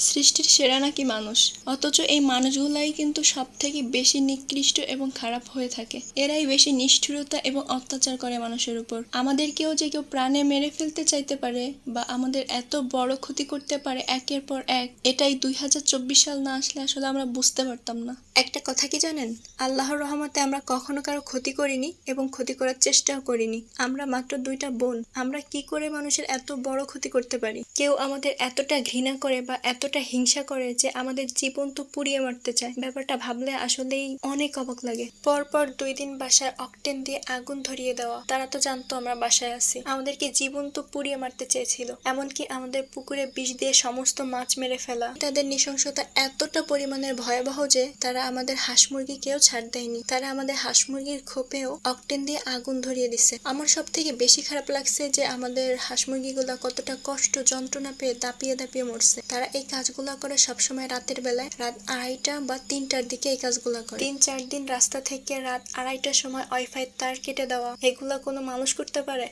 সৃষ্টির সেরা নাকি মানুষ? অথচ এই মানুষগুলাই কিন্তু সব থেকে বেশি নিকৃষ্ট এবং খারাপ হয়ে থাকে। এরাই বেশি নিষ্ঠুরতা এবং অত্যাচার করে মানুষের উপর। আমাদেরকেও যে কেউ প্রাণে মেরে ফেলতে চাইতে পারে বা আমাদের এত বড় ক্ষতি করতে পারে একের পর এক, এটাই দুই হাজার চব্বিশ সাল না আসলে আসলে আমরা বুঝতে পারতাম না। একটা কথা কি জানেন? আল্লাহর রহমতে আমরা কখনো কারও ক্ষতি করিনি এবং ক্ষতি করার চেষ্টাও করিনি। আমরা মাত্র দুইটা বোন। আমরা কি করে মানুষের এত বড় ক্ষতি করতে পারি? কেউ আমাদের এতটা ঘৃণা করে বা এতটা হিংসা করে যে আমাদের জীবন তো পুড়িয়ে মারতে চায়। ব্যাপারটা ভাবলে আসলেই অনেক অবাক লাগে। পরপর দুই দিন বাসায় অকটেন দিয়ে আগুন ধরিয়ে দেওয়া। তারা তো জানতো আমরা বাসায় আছি। আমাদেরকে জীবন তো পুড়িয়ে মারতে চেয়েছিল। এমনকি আমাদের পুকুরে বিষ দিয়ে সমস্ত মাছ মেরে ফেলা। তাদের নৃশংসতা এতটা পরিমাণের ভয়াবহ যে তারা আমাদের হাঁস মুরগিকেও ছাড় দেয়নি। তারা আমাদের হাঁস মুরগির খোপেও অকটেন দিয়ে আগুন ধরিয়ে দিছে। আমার সব থেকে বেশি খারাপ লাগছে যে আমাদের হাঁস মুরগিগুলা কতটা কষ্ট, যন্ত্রণা পেয়ে দাপিয়ে দাপিয়ে মরছে। তারা এই কাজগুলা করে সবসময় রাতের বেলায় রাত আড়াইটা বা তিনটার দিকে এই কাজগুলা করে। তিন, চার দিন রাস্তা থেকে রাত আড়াইটার সময় ওয়াইফাই তার কেটে দেওয়া। এগুলা কোনো মানুষ করতে পারে?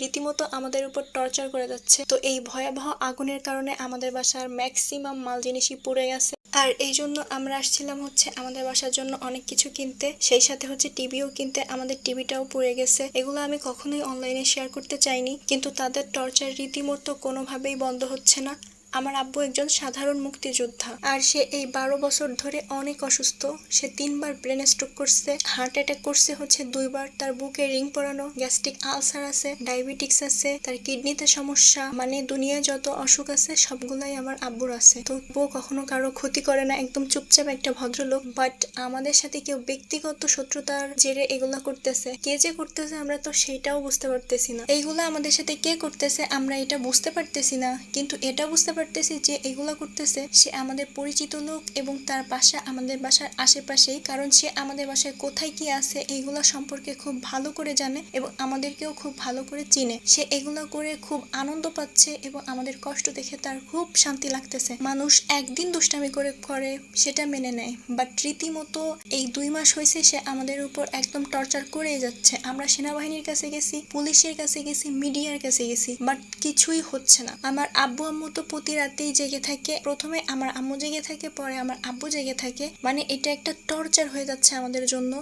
রীতিমতো আমাদের উপর টর্চার করে যাচ্ছে। তো এই ভয়াবহ আগুনের কারণে আমাদের বাসার ম্যাক্সিমাম মাল জিনিসই পুড়ে গেছে। আর এই জন্য আমরা আসছিলাম হচ্ছে আমাদের বাসার জন্য অনেক কিছু কিনতে। সেই সাথে হচ্ছে টিভিও কিনতে। আমাদের টিভিটাও পুড়ে গেছে। এগুলো আমি কখনোই অনলাইনে শেয়ার করতে চাইনি। কিন্তু তাদের টর্চার রীতিমতো কোনোভাবেই বন্ধ হচ্ছে না। আমার আব্বু একজন সাধারণ মুক্তিযোদ্ধা। আর সে এই বারো বছর ধরে অনেক অসুস্থ। সে তিনবার ব্রেন স্ট্রোক করছে, হার্ট অ্যাটাক করছে হচ্ছে দুইবার। তার বুকে রিং পরানো, গ্যাস্ট্রিক আলসার আছে, ডায়াবেটিক্স আছে, তার কিডনিতে সমস্যা মানে দুনিয়ায় যত অসুখ আছে সবগুলাই আমার আব্বুর আছে। তো বউ কখনো কারও ক্ষতি করে না, একদম চুপচাপ একটা ভদ্রলোক। বাট আমাদের সাথে কেউ ব্যক্তিগত শত্রুতার জেরে এগুলা করতেছে। কে যে করতেছে আমরা তো সেটাও বুঝতে পারতেছি না। এইগুলা আমাদের সাথে কে করতেছে আমরা এটা বুঝতে পারতেছি না। কিন্তু এটা বুঝতে পারতেছি যে এগুলা করতেছে, সে আমাদের পরিচিত লোক এবং তার বাসা আমাদের বাসার আশেপাশেই, কারণ সে আমাদের বাসায় কোথায় কি আছে এইগুলা সম্পর্কে খুব ভালো করে জানে এবং আমাদেরকেও খুব ভালো করে চিনে। সে এগুলা করে খুব আনন্দ পাচ্ছে এবং আমাদের কষ্ট দেখে তার খুব শান্তি লাগতেছে। মানুষ একদিন দুষ্টামি করে করে সেটা মেনে নেয় বাট রীতিমতো এই দুই মাস হয়েছে সে আমাদের উপর একদম টর্চার করেই যাচ্ছে। আমরা সেনাবাহিনীর কাছে গেছি, পুলিশের কাছে গেছি, মিডিয়ার কাছে গেছি বাট কিছুই হচ্ছে না। আমার আব্বু আম্মু তো প্রতি রাতেই জেগে থাকে। প্রথমে আমার আম্মু জেগে থাকে, পরে আমার আব্বু জেগে থাকে। মানে এটা একটা টর্চার হয়ে যাচ্ছে আমাদের জন্য।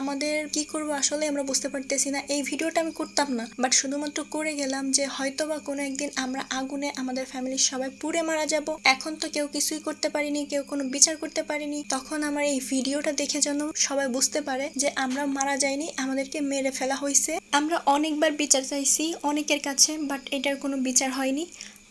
আমাদের কি করব আসলে আমরা বুঝতে পারতেছি না। এই ভিডিওটা আমি করতাম না। বাট শুধুমাত্র করে গেলাম যে হয়তো বা কোনো একদিন আমরা আগুনে আমাদের ফ্যামিলির সবাই পুড়ে মারা যাব। এখন তো কেউ কিছুই করতে পারিনি, কেউ কোনো বিচার করতে পারিনি। তখন আমার এই ভিডিওটা দেখে যেন সবাই বুঝতে পারে যে আমরা মারা যাইনি, আমাদেরকে মেরে ফেলা হয়েছে আমরা অনেকবার বিচার চাইছি অনেকের কাছে বাট এটার কোনো বিচার হয়নি।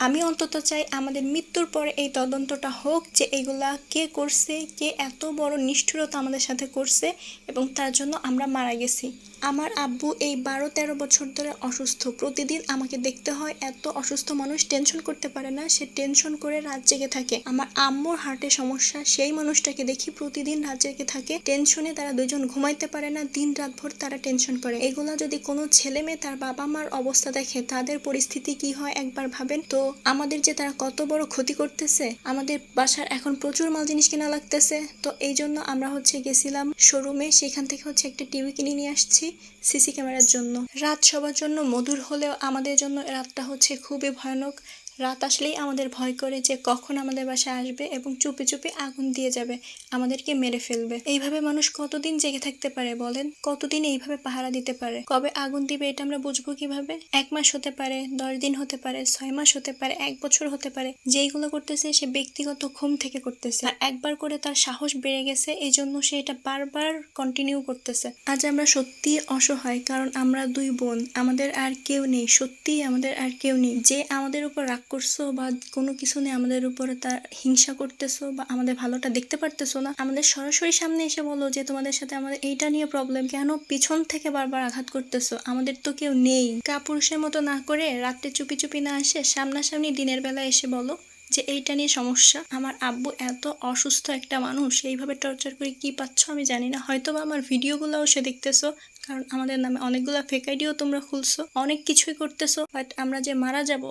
আমি অন্তত চাই আমাদের মৃত্যুর পরে এই তদন্তটা হোক যে এগুলা কে করছে, কে এত বড় নিষ্ঠুরতা আমাদের সাথে করছে এবং তার জন্য আমরা মারা গেছি। আমার আব্বু এই বারো তেরো বছর ধরে অসুস্থ। প্রতিদিন আমাকে দেখতে হয়, এত অসুস্থ মানুষ টেনশন করতে পারে না, সে টেনশন করে রাত জেগে থাকে। আমার আম্মুর হার্টের সমস্যা, সেই মানুষটাকে দেখি প্রতিদিন রাত জেগে থাকে। টেনশনে তারা দুজন ঘুমাইতে পারে না, দিন রাত ভোর তারা টেনশন করে। এগুলা যদি কোনো ছেলে মেয়ে তার বাবা মার অবস্থা দেখে, তাদের পরিস্থিতি কি হয় একবার ভাবেন তো আমাদের যে তারা কত বড় ক্ষতি করতেছে, আমাদের বাসার এখন প্রচুর মাল জিনিস কেনা লাগতেছে, তো এই জন্য আমরা হচ্ছে গেছিলাম শোরুমে সেখান থেকে হচ্ছে একটা টিভি কিনে নিয়ে আসছি সিসি ক্যামেরার জন্য। রাত সবার জন্য মধুর হলেও আমাদের জন্য রাতটা হচ্ছে খুবই ভয়ানক। রাত আসলেই আমাদের ভয় করে যে কখন আমাদের বাসায় আসবে এবং চুপি চুপি আগুন দিয়ে যাবে, আমাদেরকে মেরে ফেলবে। এইভাবে মানুষ কতদিন জেগে থাকতে পারে বলেন? কতদিন এইভাবে পাহারা দিতে পারে? কবে আগুন দিবে এটা আমরা বুঝব কীভাবে? এক মাস হতে পারে, দশ দিন হতে পারে, ছয় মাস হতে পারে, এক বছর হতে পারে। যেইগুলো করতেছে সে ব্যক্তিগত ঘুম থেকে করতেছে। আর একবার করে তার সাহস বেড়ে গেছে এই জন্য সে এটা বারবার কন্টিনিউ করতেছে। আজ আমরা সত্যি অসহায়, কারণ আমরা দুই বোন। আমাদের আর কেউ নেই সত্যি আমাদের আর কেউ নেই। যে আমাদের উপর রাগ করছ বা কোনো কিছু নিয়ে আমাদের উপরে তার হিংসা করতেছো বা আমাদের ভালোটা দেখতে পারতেছো না, আমাদের সরাসরি সামনে এসে বলো যে তোমাদের সাথে আমাদের এইটা নিয়ে প্রবলেম কেন পিছন থেকে বারবার আঘাত করতেছো? আমাদের তো কেউ নেই। কাপুরুষের মতো না করে রাত্রে চুপি চুপি না আসে সামনাসামনি দিনের বেলা এসে বলো যে এইটা নিয়ে সমস্যা। আমার আব্বু এত অসুস্থ একটা মানুষ, এইভাবে টর্চার করে কি পাচ্ছ আমি জানি না। হয়তো বা আমার ভিডিওগুলোও সে দেখতেছো, কারণ আমাদের নামে অনেকগুলো ফেক আইডিও তোমরা খুলছো, অনেক কিছুই করতেছো বাট আমরা যে মারা যাব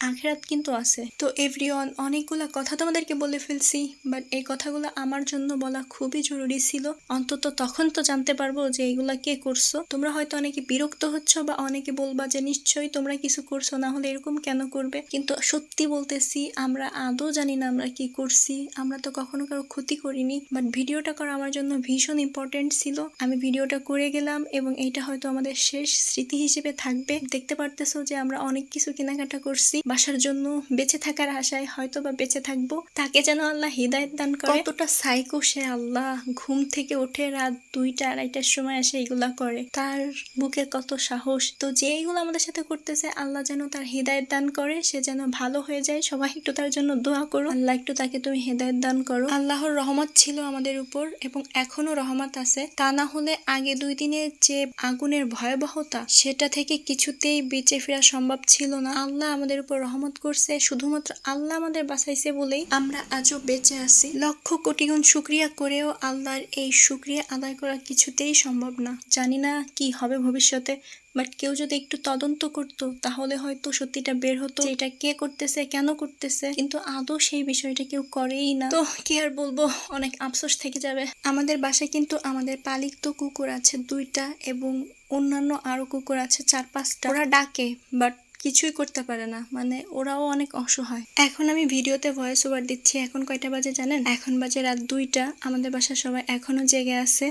আখেরাত কিন্তু আছে। তো এভরিওয়ান, অনেকগুলা কথা তোমাদেরকে বলে ফেলছি বাট এই কথাগুলো আমার জন্য বলা খুবই জরুরি ছিল। অন্তত তখন তো জানতে পারব যে এইগুলা কে করছ। তোমরা হয়তো অনেকে বিরক্ত হচ্ছ বা অনেকে বলবা যে, নিশ্চয়ই তোমরা কিছু করছ, না হলে এরকম কেন করবে? কিন্তু সত্যি বলতেছি, আমরা আদৌ জানি না আমরা কি করছি। আমরা তো কখনো কারও ক্ষতি করিনি বাট ভিডিওটা করা আমার জন্য ভীষণ ইম্পর্টেন্ট ছিল। আমি ভিডিওটা করে গেলাম এবং এইটা হয়তো আমাদের শেষ স্মৃতি হিসেবে থাকবে। দেখতে পারতেছো যে আমরা অনেক কিছু কেনাকাটা করছি। বাসার জন্য বেঁচে থাকার আশায় হয়তো বা বেঁচে থাকব। তাকে যেন আল্লাহ হৃদায়ত দান করে। কতটা সাইকো সে আল্লাহ ঘুম থেকে উঠে রাত দুইটা, আড়াইটার সময় এসে এগুলা করে। তার বুকে কত সাহস। তো যে এইগুলো আমাদের সাথে করতেছে, আল্লাহ যেন তার হৃদায়ত দান করে। সে যেন ভালো হয়ে যায়। সবাই একটু তার জন্য দোয়া করো আল্লাহ একটু তাকে তুমি হেদায়ত দান করো। আল্লাহর রহমত ছিল আমাদের উপর এবং এখনও রহমত আছে। তা না হলে আগে দুই দিনের যে আগুনের ভয়াবহতা, সেটা থেকে কিছুতেই বেঁচে ফেরা সম্ভব ছিল না। আল্লাহ আমাদের উপর রহমত করছে, শুধুমাত্র আল্লাহ আমাদের বাঁচাইছে বলেই আমরা আজও বেঁচে আছি। লক্ষ কোটি গুণ শুক্রিয়া করেও আল্লাহর এই শুক্রিয়া আদায় করা কিছুতেই সম্ভব না। জানি না কি হবে ভবিষ্যতে বাট কেউ যদি একটু তদন্ত করতো, তাহলে হয়তো সত্যিটা বের হতো এটা কে করতেছে, কেন করতেছে। কিন্তু আদৌ সেই বিষয়টা কেউ করেই না। তো কি আর বলব, অনেক আফসোস থেকে যাবে। আমাদের বাসায় কিন্তু আমাদের পালিত কুকুর আছে দুইটা এবং অন্যান্য আরও কুকুর আছে চার পাঁচটা। ওরা ডাকে বাট কিছুই করতে পারে না। মানে ওরাও অনেক অসহায়। এখন আমি ভিডিওতে ভয়েস ওভার দিচ্ছি। এখন কয়টা বাজে জানেন? এখন বাজে রাত দুইটা। আমাদের বাসায় সবাই এখনও জেগে আছে।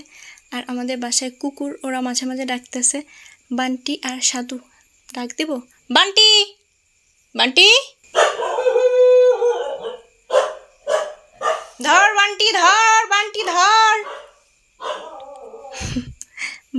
আর আমাদের বাসায় কুকুর ওরা মাঝে মাঝে ডাকতেছে। বান্টি আর সাধু। ডাক দিব? বান্টি! বান্টি! ধর বান্টি ধর বান্টি, ধর!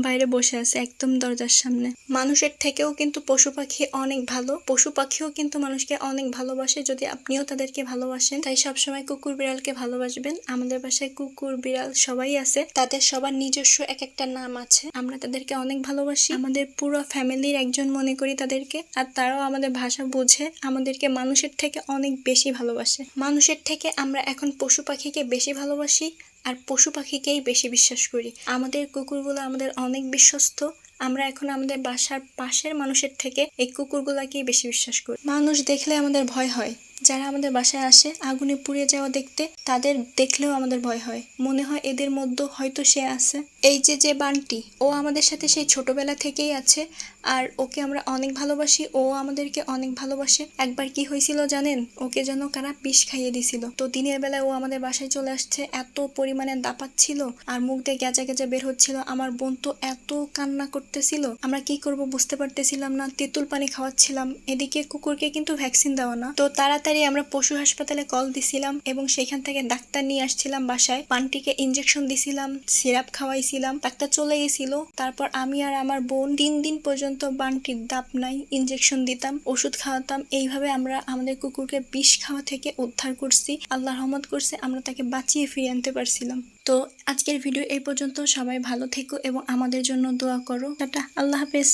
বাইরে বসে আছে একদম দরজার সামনে। মানুষের থেকেও কিন্তু পশু পাখি অনেক ভালো। পশু পাখিও কিন্তু মানুষকে অনেক ভালোবাসে। যদি আপনিও তাদেরকে ভালোবাসেন, তাই সবসময় কুকুর বিড়ালকে ভালোবাসবেন। আমাদের বাসায় কুকুর বিড়াল সবাই আছে। তাদের সবার নিজস্ব এক একটা নাম আছে। আমরা তাদেরকে অনেক ভালোবাসি। আমাদের পুরো ফ্যামিলির একজন মনে করি তাদেরকে। আর তারাও আমাদের ভাষা বোঝে, আমাদেরকে মানুষের থেকে অনেক বেশি ভালোবাসে। মানুষের থেকে আমরা এখন পশু পাখিকে বেশি ভালোবাসি। আর পশু পাখিকেই বেশি বিশ্বাস করি। আমাদের কুকুরগুলো আমাদের অনেক বিশ্বস্ত। আমরা এখন আমাদের বাসার পাশের মানুষের থেকে এই কুকুরগুলাকেই বেশি বিশ্বাস করি। মানুষ দেখলে আমাদের ভয় হয়। যারা আমাদের বাসায় আসে, আগুনে পুড়ে যাওয়া দেখতে, তাদের দেখলেও আমাদের ভয় হয়। মনে হয় এদের মধ্যে হয়তো সে আছে। এই যে যে বানটি, ও আমাদের সাথে সেই ছোটবেলা থেকেই আছে। আর ওকে আমরা অনেক ভালোবাসি, ও আমাদেরকে অনেক ভালোবাসে। একবার কি হয়েছিল জানেন? ওকে যেন কারা বিষ খাইয়ে দিছিল। তো দিনের বেলায় ও আমাদের বাসায় চলে আসছে। এত পরিমাণে দাপাচ্ছিল আর মুখ দিয়ে গেজা গেজা বের হচ্ছিল। আমার বোন তো এত কান্না করতেছিল। আমরা কি করব বুঝতে পারতেছিলাম না। তেঁতুল পানি খাওয়াচ্ছিলাম। এদিকে কুকুরকে কিন্তু ভ্যাকসিন দেওয়া না। তো তাড়াতাড়ি আমরা পশু হাসপাতালে কল দিছিলাম এবং সেখান থেকে ডাক্তার নিয়ে আসছিলাম বাসায়। পানটিকে ইঞ্জেকশন দিছিলাম, সিরাপ খাওয়াইছিলাম ডাক্তার চলে গেছিল। তারপর আমি আর আমার বোন তিন দিন পর্যন্ত বানটির দাপ নাই ইঞ্জেকশন দিতাম, ওষুধ খাওয়াতাম। এইভাবে আমরা আমাদের কুকুরকে বিষ খাওয়া থেকে উদ্ধার করছি। আল্লাহ রহমত করছে, আমরা তাকে বাঁচিয়ে ফিরিয়ে আনতে পারছিলাম। তো আজকের ভিডিও এই পর্যন্ত। সবাই ভালো থেকো এবং আমাদের জন্য দোয়া করো। টাটা, আল্লাহ হাফেজ।